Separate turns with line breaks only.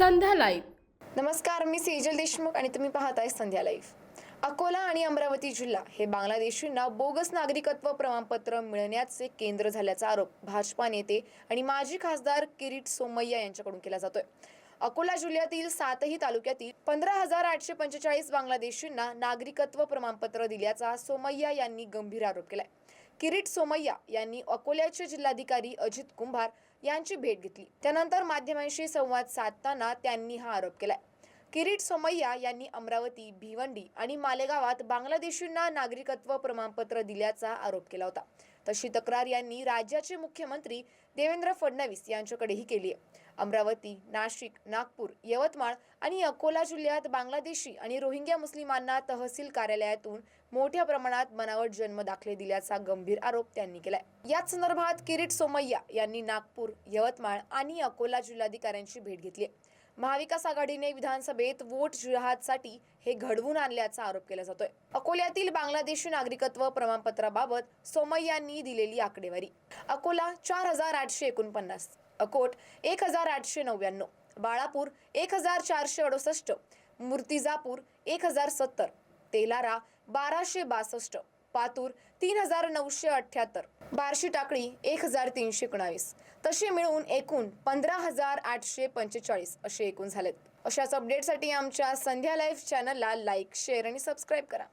संध्या live
नमस्कार मी सेजल देशमुख आणि तुम्ही पाहताय संध्या लाईव्ह अकोला आणि अमरावती जिल्हा हे बांगलादेशींना बोगस नागरिकत्व प्रमाणपत्र मिळण्याचे केंद्र झाल्याचा आरोप भाजपा नेते आणि माजी खासदार किरीट सोमय्या यांच्याकडून केला जातोय. अकोला जिल्ह्यातील सातही तालुक्यातील पंधरा हजार आठशे पंचेचाळीस बांगलादेशींना नागरिकत्व प्रमाणपत्र दिल्याचा सोमय्या यांनी गंभीर आरोप केलाय. किरीट सोमय्या यांनी अकोल्याचे जिल्हाधिकारी अजित कुंभार यांची भेट घेतली. त्यानंतर माध्यमांशी संवाद साधताना त्यांनी हा आरोप केलाय. किरीट सोमय्या यांनी अमरावती भिवंडी आणि मालेगावात बांगलादेशींना नागरिकत्व प्रमाणपत्र दिल्याचा आरोप केला होता. तशी तक्रार यांनी राज्याचे मुख्यमंत्री देवेंद्र फडणवीस यांच्याकडेही केली आहे. अमरावती नाशिक नागपूर यवतमाळ आणि अकोला जिल्ह्यात बांगलादेशी आणि रोहिंग्या मुस्लिमांना तहसील कार्यालयातून मोठ्या प्रमाणात बनावट जन्म दाखले दिल्याचा गंभीर आरोप त्यांनी केलाय. याच संदर्भात किरीट सोमय्या यांनी नागपूर यवतमाळ आणि अकोला जिल्हाधिकाऱ्यांची भेट घेतली महाविकास आघाडीने विधानसभेत वोट जिहादसाठी हे घडवून आणल्याचा आरोप केला जातोय. अकोल्यातील बांगलादेशी नागरिकत्व प्रमाणपत्राबाबत सोमय्यांनी दिलेली आकडेवारी. अकोला चार हजार आठशे एकोणपन्नास अकोट एक हजार आठशे नव्याण्णव बाळापूर एक हजार चारशे अडुसष्ट मूर्तिजापूर एक हजार सत्तर तेलारा बाराशे बासष्ट पातूर तीन हजार नऊशे अठ्ठ्याहत्तर बार्शी टाकळी एक हजार तीनशे एकोणावीस तसे मिळून एकूण पंधरा हजार आठशे पंचेचाळीस असे एकूण झालेत. अशाच अपडेटसाठी आमच्या संध्या लाईव्ह चॅनलला लाईक शेअर आणि सबस्क्राईब करा.